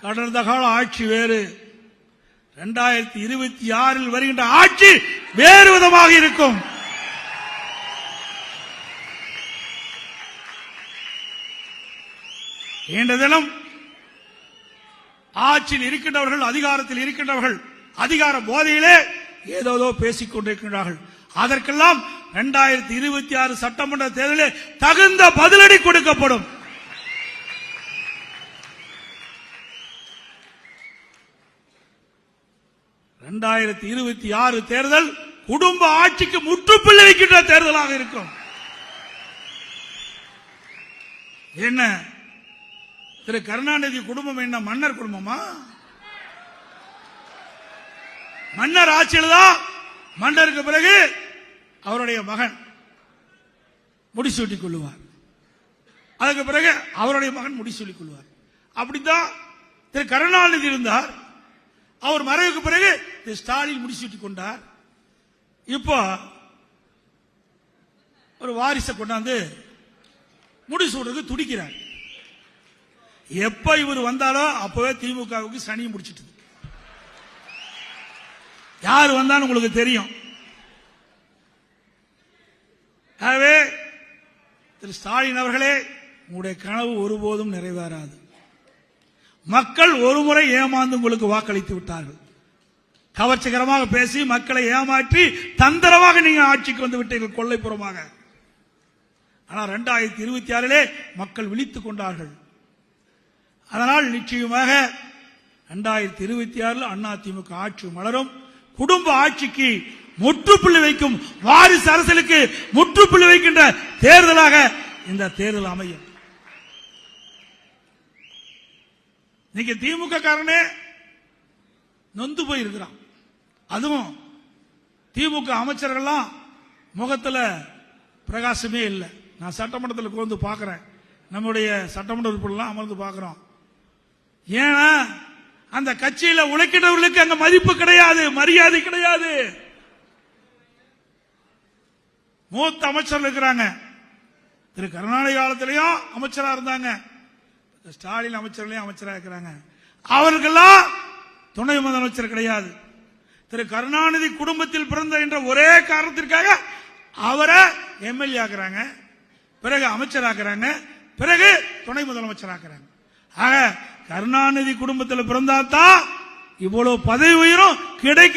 கடந்த கால ஆட்சி வேறு. இரண்டாயிரத்தி இருபத்தி ஆறில் வருகின்ற ஆட்சி வேறு விதமாக இருக்கும். இன்ற தினம் ஆட்சியில் இருக்கின்றவர்கள் அதிகாரத்தில் இருக்கின்றவர்கள் அதிகார போதையிலே ஏதோதோ பேசிக் கொண்டிருக்கின்றார்கள். அதற்கெல்லாம் இரண்டாயிரத்தி இருபத்தி ஆறு சட்டமன்ற தேர்தலில் தகுந்த பதிலடி கொடுக்கப்படும். இரண்டாயிரத்தி இருபத்தி ஆறு தேர்தல் குடும்ப ஆட்சிக்கு முற்றுப்புள்ளி வைக்கின்ற தேர்தலாக இருக்கும். என்ன? திரு கருணாநிதி குடும்பம் என்ன மன்னர் குடும்பமா? மன்னர் ஆட்சியில் தான் மன்னருக்கு பிறகு அவருடைய மகன் முடிசூட்டிக் கொள்ளுவார். அதுக்கு பிறகு அவருடைய மகன் முடிசூட்டிக் கொள்வார். அப்படித்தான் திரு கருணாநிதி இருந்தார். அவர் மறைவுக்கு பிறகு திரு ஸ்டாலின் முடிச்சுட்டு கொண்டார். இப்போ ஒரு வாரிசை கொண்டாந்து முடிசூடுறதுக்கு துடிக்கிறார். எப்ப இவர் வந்தாலோ அப்பவே திமுகவுக்கு சனியும் முடிச்சிட்டு யார் வந்தாலும் உங்களுக்கு தெரியும். ஆகவே திரு ஸ்டாலின் அவர்களே உங்களுடைய கனவு ஒருபோதும் நிறைவேறாது. மக்கள் ஒருமுறை ஏமாந்து உங்களுக்கு வாக்களித்து விட்டார்கள். கவர்ச்சிகரமாக பேசி மக்களை ஏமாற்றி தந்திரமாக நீங்க ஆட்சிக்கு வந்து விட்டீர்கள் கொள்ளைப்புறமாக. ஆனால் இரண்டாயிரத்தி இருபத்தி ஆறிலே மக்கள் விழித்துக் கொண்டார்கள். அதனால் நிச்சயமாக இரண்டாயிரத்தி இருபத்தி ஆறில் அண்ணா திமுக ஆட்சி மலரும். குடும்ப ஆட்சிக்கு முற்றுப்புள்ளி வைக்கும் வாரிசு அரசியலுக்கு முற்றுப்புள்ளி வைக்கின்ற தேர்தலாக இந்த தேர்தல் அமையும். இன்னைக்கு திமுக காரனே நொந்து போயிருக்கிறான். அதுவும் திமுக அமைச்சர்கள்லாம் முகத்துல பிரகாசமே இல்லை. நான் சட்டமன்றத்தில் வந்து பார்க்கிறேன். நம்முடைய சட்டமன்ற உறுப்பினர்லாம் அமர்ந்து பார்க்கிறோம். ஏன்னா அந்த கட்சியில உழைக்கிறவர்களுக்கு அங்க மதிப்பு கிடையாது மரியாதை கிடையாது. மூத்த அமைச்சர் இருக்கிறாங்க. திரு கருணாநிதி காலத்திலையும் அமைச்சரா இருந்தாங்க. ஸ்டாலின் அமைச்சர்களையும் அமைச்சராக இருக்கிறாங்க. அவர்களெல்லாம் துணை முதலமைச்சர் கிடையாது. திரு கருணாநிதி குடும்பத்தில் பிறந்த என்ற ஒரே காரணத்திற்காக அவரை எம்எல்ஏ ஆக்குறாங்க. பிறகு அமைச்சராக்குறாங்க பிறகு துணை முதலமைச்சராக்குறாங்க ஆக கருணாநிதி குடும்பத்தில் பிறந்தாதான் இவ்வளவு பதவி உயரும் கிடைக்க